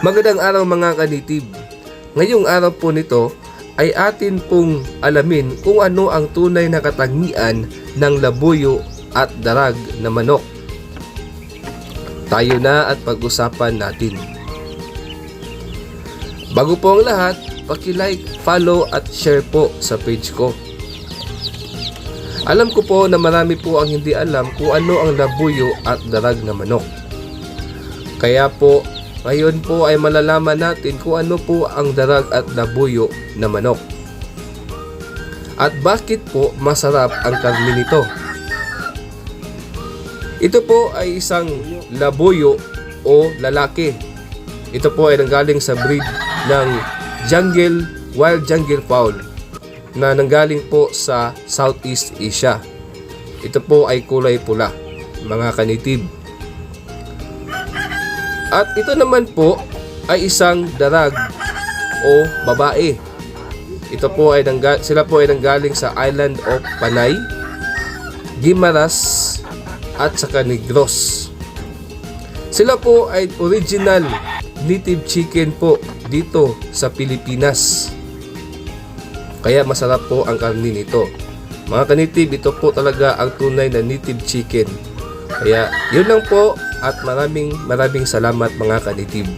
Magandang araw mga kanitib. Ngayong araw po nito ay atin pong alamin kung ano ang tunay na katangian ng labuyo at darag na manok. Tayo na at pag-usapan natin. Bago po ang lahat, paki-like, follow at share po sa page ko. Alam ko po na marami po ang hindi alam kung ano ang labuyo at darag na manok. Kaya po, ngayon po ay malalaman natin kung ano po ang darag at labuyo na manok. At bakit po masarap ang karne nito? Ito po ay isang labuyo o lalaki. Ito po ay nanggaling sa breed ng jungle, wild jungle fowl na nanggaling po sa Southeast Asia. Ito po ay kulay pula, mga kanitib. At ito naman po ay isang darag o babae. Ito po ay nangga, sila po ay nanggaling sa island of Panay, Guimaras at saka Negros. Sila po ay original native chicken po dito sa Pilipinas. Kaya masarap po ang karni nito. Mga kanitib, ito po talaga ang tunay na native chicken. Kaya yun lang po at maraming maraming salamat mga kanitib.